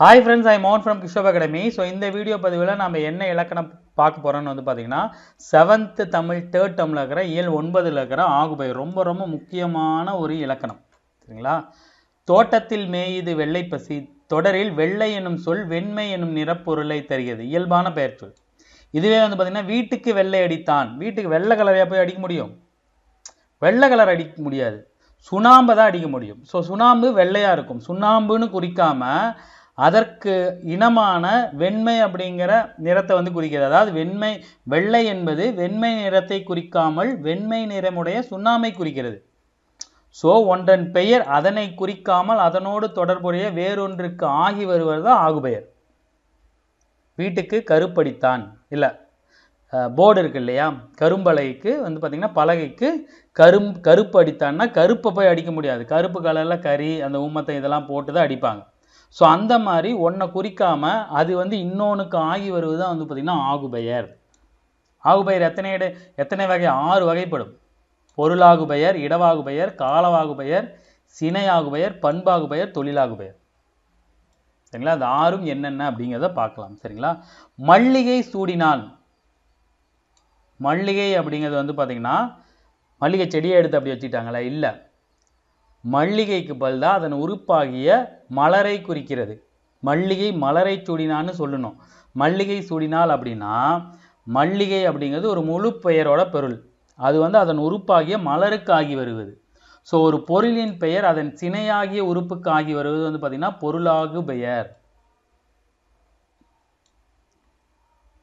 Hi friends I Mon from Kishob academy so இந்த video பதிவில் நம்ம என்ன இலக்கணம் பார்க்க போகிறோன்னு வந்து பார்த்தீங்கன்னா செவன்த்து தமிழ் தேர்ட் டேர்மில் இருக்கிற ஏழு ஒன்பதில் இருக்கிற ஆகுபை. ரொம்ப ரொம்ப முக்கியமான ஒரு இலக்கணம். சரிங்களா? தோட்டத்தில் மேயுது வெள்ளை பசி தொடரில் வெள்ளை எனும் சொல் வெண்மை எனும் நிறப்பொருளை தருகிறது. இயல்பான பெயர் சொல். இதுவே வந்து பார்த்திங்கன்னா வீட்டுக்கு வெள்ளை அடித்தான். வீட்டுக்கு வெள்ளை கலரையாக போய் அடிக்க முடியும்? வெள்ளை கலர் அடிக்க முடியாது. சுண்ணாம்பை தான் அடிக்க முடியும். ஸோ சுண்ணாம்பு வெள்ளையாக இருக்கும். சுண்ணாம்புன்னு குறிக்காம அதற்கு இனமான வெண்மை அப்படிங்கிற நிறத்தை வந்து குறிக்கிறது. அதாவது வெண்மை வெள்ளை என்பது வெண்மை நிறத்தை குறிக்காமல் வெண்மை நிறமுடைய சுண்ணாமை குறிக்கிறது. ஸோ ஒன்றன் பெயர் அதனை குறிக்காமல் அதனோடு தொடர்புடைய வேறொன்றுக்கு ஆகி வருவது தான் ஆகுபெயர். வீட்டுக்கு கருப்படித்தான் இல்லை. போர்டு இருக்கு இல்லையா? கரும்பலகைக்கு வந்து பார்த்திங்கன்னா பலகைக்கு கரும் கருப்பு அடித்தான்னா கருப்பை போய் அடிக்க முடியாது. கருப்பு கலரில் கறி அந்த ஊமத்தை இதெல்லாம் போட்டு தான் அடிப்பாங்க. ஸோ அந்த மாதிரி ஒன்றை குறிக்காமல் அது வந்து இன்னொன்றுக்கு ஆகி வருவது தான் வந்து பார்த்திங்கன்னா ஆகுபெயர். ஆகுபெயர் எத்தனை இட எத்தனை வகை? ஆறு வகைப்படும். பொருளாகு பெயர் இடவாகு பெயர் காலவாகு பெயர் சினையாகு பெயர் பண்பாகு பெயர் தொழிலாகு பெயர் சரிங்களா? அது ஆறும் என்னென்ன அப்படிங்கிறத பார்க்கலாம். சரிங்களா? மல்லிகை சூடினான் மல்லிகை அப்படிங்கிறது வந்து பார்த்தீங்கன்னா மல்லிகை செடியை எடுத்து அப்படி வச்சுட்டாங்களா இல்லை. மல்லிகைக்கு பதிலாக அதன் உறுப்பாகிய மலரை குறிக்கிறது. மல்லிகை மலரை சூடினான்னு சொல்லணும். மல்லிகை சூடினால் அப்படின்னா மல்லிகை அப்படிங்கிறது ஒரு முழு பெயரோட பொருள். அது வந்து அதன் உறுப்பாகிய மலருக்கு ஆகி வருவது. ஸோ ஒரு பொருளின் பெயர் அதன் சினையாகிய உறுப்புக்கு ஆகி வருவது வந்து பார்த்தீங்கன்னா பொருளாகு பெயர்.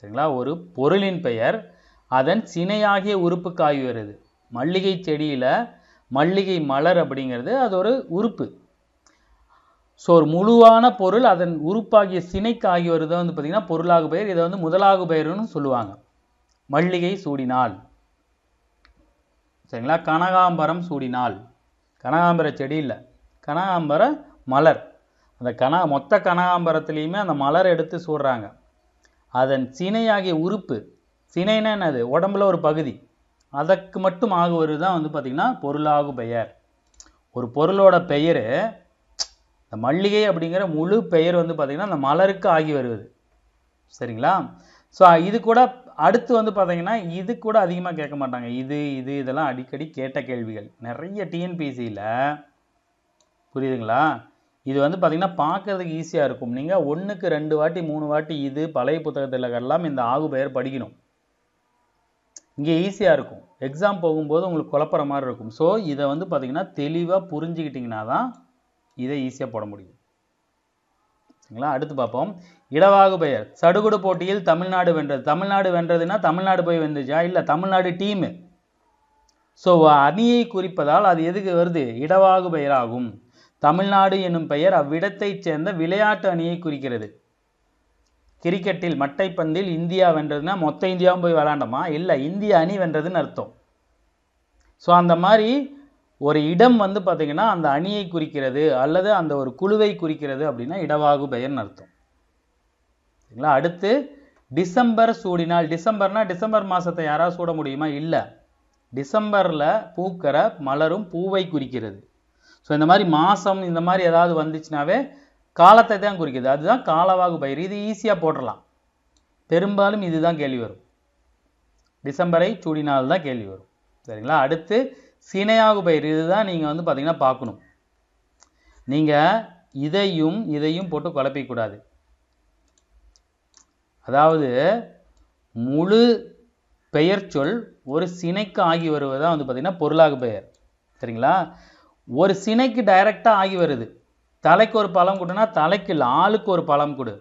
சரிங்களா? ஒரு பொருளின் பெயர் அதன் சினையாகிய உறுப்புக்கு ஆகி வருது. மல்லிகை செடியில் மல்லிகை மலர் அப்படிங்கிறது அது ஒரு உறுப்பு. ஸோ ஒரு முழுவான பொருள் அதன் உறுப்பாகிய சினைக்கு ஆகி வருது வந்து பார்த்திங்கன்னா பொருளாகு பெயர் இதை வந்து முதலாகு பெயர்னு சொல்லுவாங்க. மல்லிகை சூடினால். சரிங்களா? கனகாம்பரம் சூடினால். கனகாம்பர செடி இல்லை. கனகாம்பர மலர். அந்த கன மொத்த கனகாம்பரத்துலேயுமே அந்த மலர் எடுத்து சூடுறாங்க. அதன் சினையாகிய உறுப்பு. சினைனா என்னது? உடம்புல ஒரு பகுதி. அதற்கு மட்டும் ஆகுவது தான் வந்து பார்த்திங்கன்னா பொருளாகு பெயர். ஒரு பொருளோட பெயர் இந்த மல்லிகை அப்படிங்கிற முழு பெயர் வந்து பார்த்திங்கன்னா அந்த மலருக்கு ஆகி வருவது. சரிங்களா? ஸோ இது கூட அடுத்து வந்து பார்த்தீங்கன்னா இது கூட அதிகமாக கேட்க மாட்டாங்க. இது இது இதெல்லாம் அடிக்கடி கேட்ட கேள்விகள். நிறைய டிஎன்பிசியில் புரியுதுங்களா? இது வந்து பார்த்திங்கன்னா பார்க்கறதுக்கு ஈஸியாக இருக்கும். நீங்கள் ஒன்றுக்கு ரெண்டு வாட்டி மூணு வாட்டி இது பழைய புத்தகத்தில் எல்லாம் இந்த ஆகு பெயர் படிக்கணும். இங்கே ஈஸியாக இருக்கும். எக்ஸாம் போகும்போது உங்களுக்கு குழப்புற மாதிரி இருக்கும். ஸோ இதை வந்து பார்த்திங்கன்னா தெளிவாக புரிஞ்சுக்கிட்டிங்கன்னா தான் இதை ஈஸியாக போட முடியும். சரிங்களா? அடுத்து பார்ப்போம். இடவாகு பெயர். சடுகுடு போட்டியில் தமிழ்நாடு வென்றது. தமிழ்நாடு வென்றதுன்னா தமிழ்நாடு போய் வென்றுச்சா? இல்லை தமிழ்நாடு டீமு ஸோ அணியை குறிப்பதால் அது எதுக்கு வருது? இடவாகு பெயராகும். தமிழ்நாடு என்னும் பெயர் அவ்விடத்தைச் சேர்ந்த விளையாட்டு அணியை குறிக்கிறது. கிரிக்கெட்டில் மட்டைப்பந்தில் இந்தியா வென்றதுன்னா மொத்த இந்தியாவும் போய் விளாண்டோமா? இல்லை இந்திய அணி வென்றதுன்னு அர்த்தம். ஸோ அந்த மாதிரி ஒரு இடம் வந்து பார்த்திங்கன்னா அந்த அணியை குறிக்கிறது அல்லது அந்த ஒரு குழுவை குறிக்கிறது அப்படின்னா இடவாகு பெயர்னு அர்த்தம். சரிங்களா? அடுத்து டிசம்பர் சூடினால் டிசம்பர்னா டிசம்பர் மாதத்தை யாராவது சூட முடியுமா? இல்லை. டிசம்பரில் பூக்கிற மலரும் பூவை குறிக்கிறது. ஸோ இந்த மாதிரி மாதம் இந்த மாதிரி ஏதாவது வந்துச்சுனாவே காலத்தை தான் குறிக்குது. அதுதான் காலவாகு பயிர். இது ஈஸியாக போட்டுடலாம் பெரும்பாலும் இதுதான் கேள்வி வரும். டிசம்பரை சூடினால் தான் கேள்வி வரும். சரிங்களா? அடுத்து சினையாகு பயிர். இதுதான் நீங்கள் வந்து பார்த்தீங்கன்னா பார்க்கணும் நீங்கள் இதையும் இதையும் போட்டு குழப்பிக்கூடாது அதாவது முழு பெயர் சொல் ஒரு சினைக்கு ஆகி வருவதாக வந்து பார்த்திங்கன்னா பொருளாகு பெயர். சரிங்களா? ஒரு சினைக்கு டைரெக்டாக ஆகி வருது. தலைக்கு ஒரு பழம் கொடுனா தலைக்கு இல்லை ஆளுக்கு ஒரு பழம் கொடு.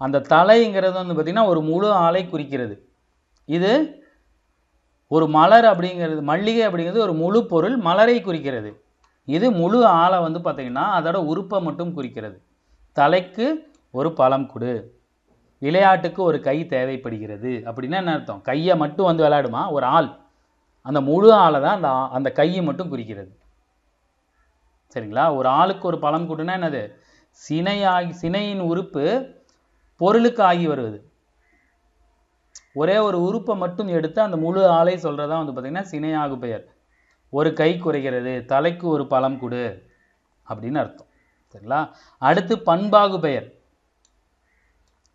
அந்த தலைங்கிறது வந்து பார்த்திங்கன்னா ஒரு முழு ஆளை குறிக்கிறது. இது ஒரு மலர் அப்படிங்கிறது மல்லிகை அப்படிங்கிறது ஒரு முழு பொருள் மலரை குறிக்கிறது. இது முழு ஆளை வந்து பார்த்திங்கன்னா அதோட உறுப்பை மட்டும் குறிக்கிறது. தலைக்கு ஒரு பழம் கொடு. விளையாட்டுக்கு ஒரு கை தேவைப்படுகிறது அப்படின்னா என்ன அர்த்தம்? கையை மட்டும் வந்து விளையாடுமா? ஒரு ஆள். அந்த முழு ஆளை தான் அந்த அந்த கையை மட்டும் குறிக்கிறது. சரிங்களா? ஒரு ஆளுக்கு ஒரு பழம் கொடுனா என்னது? சினையாகி சினையின் உறுப்பு பொருளுக்கு ஆகி வருவது. ஒரே ஒரு உறுப்பை மட்டும் எடுத்து அந்த முழு ஆளை சொல்கிறதா வந்து பார்த்திங்கன்னா சினையாகு பெயர். ஒரு கை குறைகிறது தலைக்கு ஒரு பழம் கொடு அப்படின்னு அர்த்தம். சரிங்களா? அடுத்து பண்பாகு பெயர்.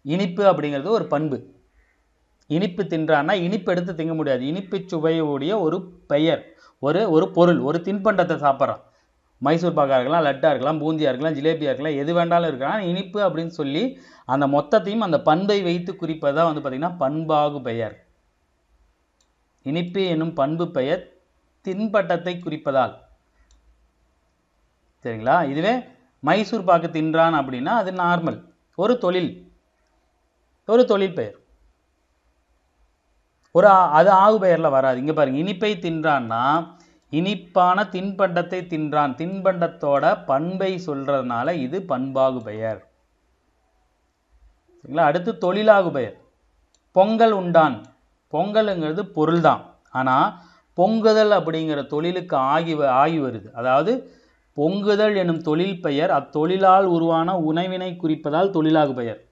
இனிப்பு அப்படிங்கிறது ஒரு பண்பு. இனிப்பு தின்றான்னா இனிப்பு எடுத்து திங்க முடியாது. இனிப்பு சுவையுடைய ஒரு பெயர். ஒரு ஒரு பொருள். ஒரு தின்பண்டத்தை சாப்பிட்றான். மைசூர் பாக்கா இருக்கலாம் லட்டா இருக்கலாம் பூந்தியா இருக்கலாம் ஜிலேபியா இருக்கலாம் எது வேண்டாலும் இருக்கலாம். இனிப்பு அப்படின்னு சொல்லி அந்த மொத்தத்தையும் அந்த பண்பை வைத்து குறிப்பதா வந்து பார்த்திங்கன்னா பண்பாகு பெயர். இனிப்பு என்னும் பண்பு பெயர் தின்பட்டத்தை குறிப்பதால். சரிங்களா? இதுவே மைசூர் பாக்கு தின்றான் அப்படின்னா அது நார்மல். ஒரு தொழில். ஒரு தொழில் பெயர். ஒரு அது ஆகு பெயர்ல வராது. இங்க பாருங்க இனிப்பை தின்றான்னா இனிப்பான தின்பண்டத்தை தின்றான். தின்பண்டத்தோட பண்பை சொல்றதுனால இது பண்பாகு பெயர் சரிங்களா? அடுத்து தொழிலாகு பெயர் பொங்கல் உண்டான். பொங்கலுங்கிறது பொருள் தான் ஆனால் பொங்குதல் அப்படிங்கிற தொழிலுக்கு ஆகி வ- ஆகி வருது. அதாவது பொங்குதல் எனும் தொழில் பெயர் அத்தொழிலால் உருவான உணவினை குறிப்பதால் தொழிலாகு பெயர்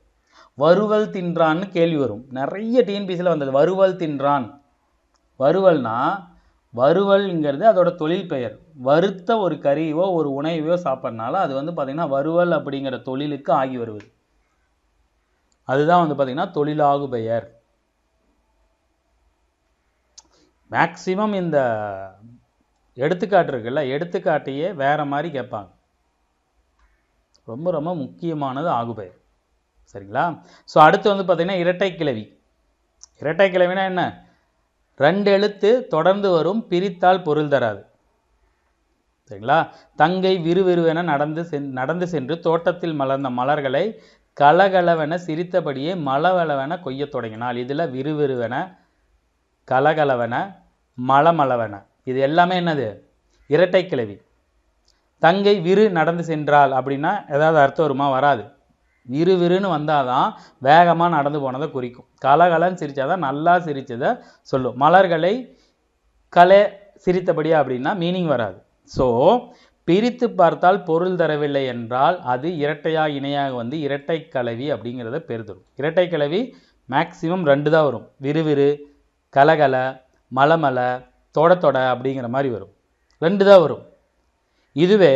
வறுவல் தின்றான்னு கேள்வி வரும். நிறைய டிஎன்பிசியில் வந்தது. வருவல் தின்றான். வருவல்னா வறுவல்ங்கிறது அதோட தொழில் பெயர். வறுத்த ஒரு கறியோ ஒரு உணவையோ சாப்பிட்றனால அது வந்து பார்த்திங்கன்னா வறுவல் அப்படிங்கிற தொழிலுக்கு ஆகி வருவது. அதுதான் வந்து பார்த்திங்கன்னா தொழிலாகு பெயர். மேக்சிமம் இந்த எடுத்துக்காட்டு இருக்குல்ல எடுத்துக்காட்டையே வேறு மாதிரி கேட்பாங்க. ரொம்ப ரொம்ப முக்கியமானது ஆகுபெயர் சரிங்களா? ஸோ அடுத்து வந்து பார்த்திங்கன்னா இரட்டை கிளவி இரட்டை கிளவினா என்ன? ரெண்டு எழுத்து தொடர்ந்து வரும் பிரித்தால் பொருள் தராது. சரிங்களா? தங்கை விறுவிறுவென நடந்து சென் நடந்து சென்று தோட்டத்தில் மலர்ந்த மலர்களை கலகலவென சிரித்தபடியே மலவளவென கொய்யத் தொடங்கினாள். இதில் விறுவிறுவென கலகலவென மலமளவென. இது எல்லாமே என்னது? இரட்டை கிளவி தங்கை விறு நடந்து சென்றாள் அப்படின்னா ஏதாவது அர்த்தம் வருமா? வராது. விறுவிறுன்னு வந்தால் தான் வேகமாக நடந்து போனதை குறிக்கும். கலகலன்னு சிரித்தாதான் நல்லா சிரிச்சதை சொல்லும். மலர்களை கலை சிரித்தபடியா அப்படின்னா மீனிங் வராது. ஸோ பிரித்து பார்த்தால் பொருள் தரவில்லை என்றால் அது இரட்டையாக இணையாக வந்து இரட்டை கலவி அப்படிங்கிறத பேர் தரும். இரட்டை கலவி மேக்சிமம் ரெண்டு தான் வரும். விறுவிறு கலகல மலமலை தொட தொட அப்படிங்கிற மாதிரி வரும். ரெண்டு தான் வரும். இதுவே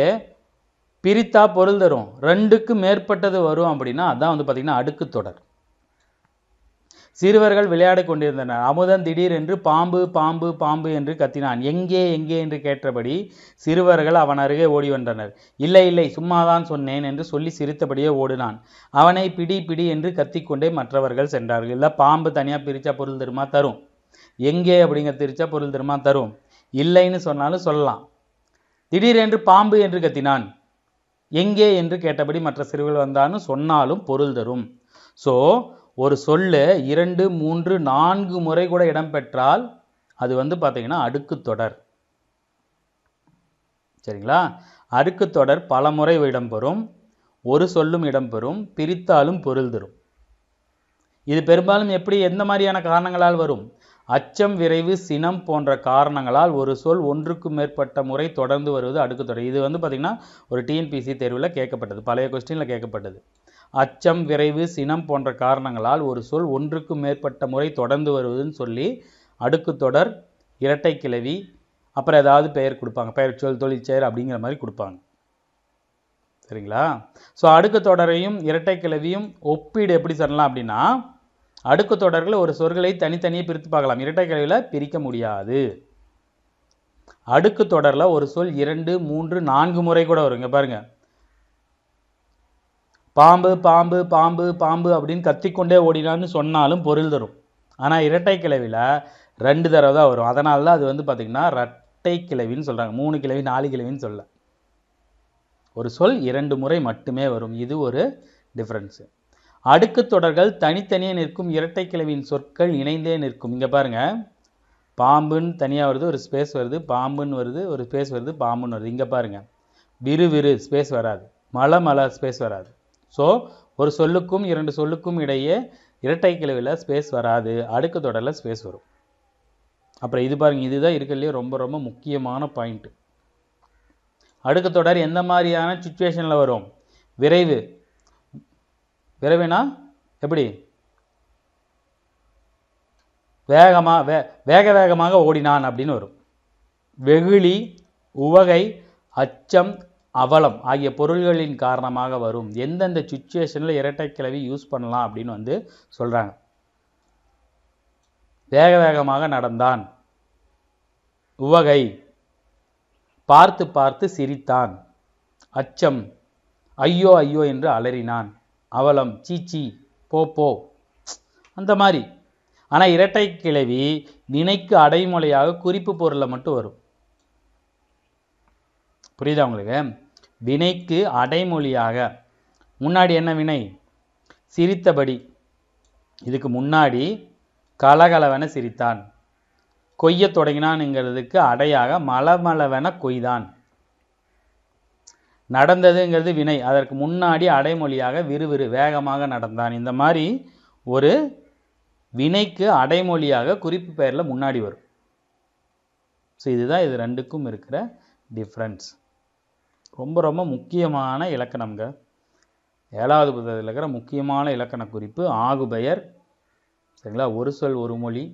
பிரித்தா பொருள் தரும். ரெண்டுக்கு மேற்பட்டது வரும் அப்படின்னா அதான் வந்து பார்த்திங்கன்னா அடுக்கு தொடர். சிறுவர்கள் விளையாடிக் கொண்டிருந்தனர். அமுதன் திடீரென்று பாம்பு பாம்பு பாம்பு என்று கத்தினான். எங்கே எங்கே என்று கேட்டபடி சிறுவர்கள் அவன் அருகே ஓடி வந்தனர். இல்லை இல்லை சும்மாதான் சொன்னேன் என்று சொல்லி சிரித்தபடியே ஓடினான். அவனை பிடி பிடி என்று கத்திக்கொண்டே மற்றவர்கள் சென்றார்கள். இல்லை பாம்பு தனியாக பிரித்தா பொருள் தருமா? தரும். எங்கே அப்படிங்கிற திரிச்சா பொருள் தருமா? தரும். இல்லைன்னு சொன்னாலும் சொல்லலாம். திடீரென்று பாம்பு என்று கத்தினான். எங்கே என்று கேட்டபடி மற்ற சிறுவர்கள் வந்தான்னு சொன்னாலும் பொருள் தரும். ஸோ ஒரு சொல்லு இரண்டு மூன்று நான்கு முறை கூட இடம்பெற்றால் அது வந்து பார்த்தீங்கன்னா அடுக்கு தொடர். சரிங்களா? அடுக்கு தொடர் பல முறை இடம்பெறும் ஒரு சொல்லும் இடம்பெறும் பிரித்தாலும் பொருள் தரும். இது பெரும்பாலும் எப்படி எந்த மாதிரியான காரணங்களால் வரும்? அச்சம் விரைவு சினம் போன்ற காரணங்களால் ஒரு சொல் ஒன்றுக்கு மேற்பட்ட முறை தொடர்ந்து வருவது அடுக்கு தொடர் இது வந்து பார்த்திங்கன்னா ஒரு டிஎன்பிசி தேர்வில் கேட்கப்பட்டது. பழைய கொஸ்டினில் கேட்கப்பட்டது. அச்சம் விரைவு சினம் போன்ற காரணங்களால் ஒரு சொல் ஒன்றுக்கு மேற்பட்ட முறை தொடர்ந்து வருவதுன்னு சொல்லி அடுக்கு தொடர் இரட்டை கிளவி அப்புறம் ஏதாவது பெயர் கொடுப்பாங்க. பெயர் சொல் தொழிற்செயர் அப்படிங்கிற மாதிரி கொடுப்பாங்க. சரிங்களா? ஸோ அடுக்கு தொடரையும் இரட்டை கிளவியும் ஒப்பீடு எப்படி சொல்லலாம் அப்படின்னா அடுக்கு தொடர்கள் ஒரு சொற்களை தனித்தனியே பிரித்து பார்க்கலாம். இரட்டை கிளவியில் பிரிக்க முடியாது. அடுக்கு தொடரில் ஒரு சொல் இரண்டு மூன்று நான்கு முறை கூட வருங்க பாருங்கள் பாருங்க. பாம்பு பாம்பு பாம்பு பாம்பு அப்படின்னு கத்திக்கொண்டே ஓடினான்னு சொன்னாலும் பொருள் தரும். ஆனால் இரட்டை கிளவியில் ரெண்டு தடவை தான் வரும். அதனால தான் அது வந்து பார்த்திங்கன்னா இரட்டை கிளவின்னு சொல்கிறாங்க மூணு கிளவி நாலு கிளவின்னு சொல்ல. ஒரு சொல் இரண்டு முறை மட்டுமே வரும். இது ஒரு டிஃப்ரென்ஸு அடுக்கு தொடர்கள் தனித்தனியே நிற்கும் இரட்டை கிளவியின் சொற்கள் இணைந்தே நிற்கும். இங்கே பாருங்கள் பாம்புன்னு தனியாக வருது ஒரு ஸ்பேஸ் வருது. பாம்புன்னு வருது ஒரு ஸ்பேஸ் வருது பாம்புன்னு வருது. இங்கே பாருங்கள் விறு விறு ஸ்பேஸ் வராது. மலை மலை ஸ்பேஸ் வராது. ஸோ ஒரு சொல்லுக்கும் இரண்டு சொல்லுக்கும் இடையே இரட்டை கிளவியில் ஸ்பேஸ் வராது. அடுக்கு தொடரில் ஸ்பேஸ் வரும். அப்புறம் இது பாருங்கள் இதுதான் இருக்கிறதுலே ரொம்ப ரொம்ப முக்கியமான பாயிண்ட்டு அடுக்கு தொடர் எந்த மாதிரியான சுச்சுவேஷனில் வரும்? விரைவு. விரைவினா எப்படி? வேகமாக வே வேக வேகமாக ஓடினான் அப்படின்னு வரும். வெகுளி உவகை அச்சம் அவலம் ஆகிய பொருள்களின் காரணமாக வரும். எந்தெந்த சுச்சுவேஷனில் இரட்டை கிளவி யூஸ் பண்ணலாம் அப்படின்னு வந்து சொல்கிறாங்க வேக வேகமாக நடந்தான். உவகை பார்த்து பார்த்து சிரித்தான். அச்சம் ஐயோ ஐயோ என்று அலறினான். அவலம் சீச்சி போ போ. அந்த மாதிரி. ஆனால் இரட்டை கிளவி வினைக்கு அடைமொழியாக குறிப்பு பொருளில் மட்டும் வரும். புரியுதா உங்களுக்கு? வினைக்கு அடைமொழியாக. முன்னாடி என்ன வினை? சிரித்தபடி. இதுக்கு முன்னாடி கலகலவென சிரித்தான். கொய்யத் தொடங்கினான்ங்கிறதுக்கு அடையாக மலமளவென கொய்தான். நடந்ததுங்கிறது வினை. அதற்கு முன்னாடி அடைமொழியாக விறுவிறு வேகமாக நடந்தான். இந்த மாதிரி ஒரு வினைக்கு அடைமொழியாக குறிப்பு பெயரில் முன்னாடி வரும். ஸோ இதுதான் இது ரெண்டுக்கும் இருக்கிற டிஃப்ரென்ஸ் ரொம்ப ரொம்ப முக்கியமான இலக்கணம்ங்க. ஏழாவது புத்தகத்தில் இருக்கிற முக்கியமான இலக்கண குறிப்பு ஆகுபெயர். சரிங்களா? ஒரு சொல் ஒரு மொழி.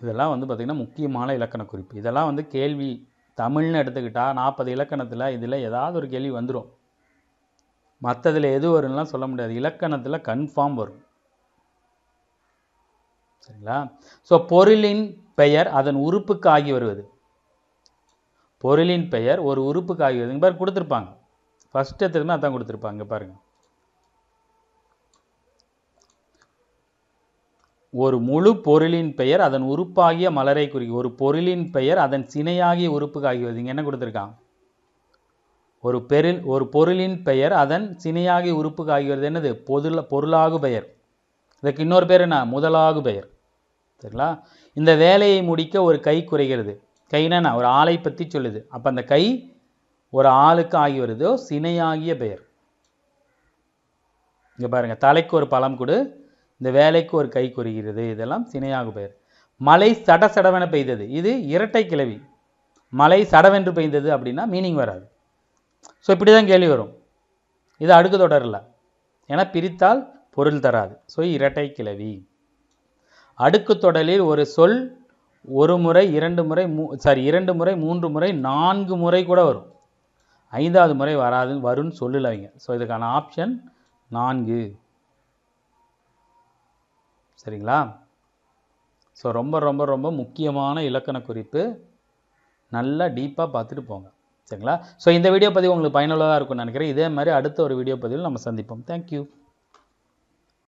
இதெல்லாம் வந்து பார்த்திங்கன்னா முக்கியமான இலக்கண குறிப்பு. இதெல்லாம் வந்து கேள்வி தமிழ்னு எடுத்துக்கிட்டால் நாற்பது இலக்கணத்தில் இதில் ஏதாவது ஒரு கேள்வி வந்துடும் மற்றதில் எது வரும்லாம் சொல்ல முடியாது. இலக்கணத்தில் கன்ஃபார்ம் வரும். சரிங்களா? ஸோ பொருளின் பெயர் அதன் உறுப்புக்கு ஆகி வருவது. பொருளின் பெயர் ஒரு உறுப்புக்கு ஆகி வருது. பாரு கொடுத்துருப்பாங்க. ஃபஸ்ட்டு திரும்ப அதான் கொடுத்துருப்பாங்க பாருங்கள் ஒரு முழு பொருளின் பெயர் அதன் உறுப்பாகிய மலரை குறிக்கும் ஒரு பொருளின் பெயர் அதன் சினையாகிய உறுப்புக்கு ஆகி இங்கே என்ன கொடுத்துருக்கான் ஒரு பெரில் ஒரு பொருளின் பெயர் அதன் சினையாகிய உறுப்புக்கு ஆகி என்னது? பொருள் பொருளாகு பெயர். இதுக்கு இன்னொரு பேர் என்ன? முதலாகு பெயர். சரிங்களா? இந்த வேலையை முடிக்க ஒரு கை குறைகிறது. கைனா ஒரு ஆளை பற்றி சொல்லுது. அப்போ அந்த கை ஒரு ஆளுக்கு ஆகி வருதோ? சினையாகிய பெயர். இங்கே பாருங்க தலைக்கு ஒரு பழம் கொடு. இந்த வேலைக்கு ஒரு கை குறுகிறது. இதெல்லாம் சினையாகு பெயர். மழை சட சடவென பெய்தது. இது இரட்டை கிளவி மழை சடவென்று பெய்தது அப்படின்னா மீனிங் வராது. ஸோ இப்படி தான் கேள்வி வரும். இது அடுக்கு தொடரில். ஏன்னா பிரித்தால் பொருள் தராது. ஸோ இரட்டை கிளவி அடுக்கு தொடரில் ஒரு சொல் ஒரு முறை இரண்டு முறை மூ சாரி இரண்டு முறை மூன்று முறை நான்கு முறை கூட வரும். ஐந்தாவது முறை வராது வரும்னு சொல்லல அவங்க. ஸோ இதுக்கான ஆப்ஷன் நான்கு. சரிங்களா? ஸோ ரொம்ப ரொம்ப ரொம்ப முக்கியமான இலக்கண குறிப்பு. நல்லா டீப்பாக பார்த்துட்டு போங்க. சரிங்களா? ஸோ இந்த வீடியோ பதிவு உங்களுக்கு பயனுள்ளதாக இருக்கும்னு நினைக்கிறேன். இதே மாதிரி அடுத்த ஒரு வீடியோ பதிவில் நம்ம சந்திப்போம். தேங்க்யூ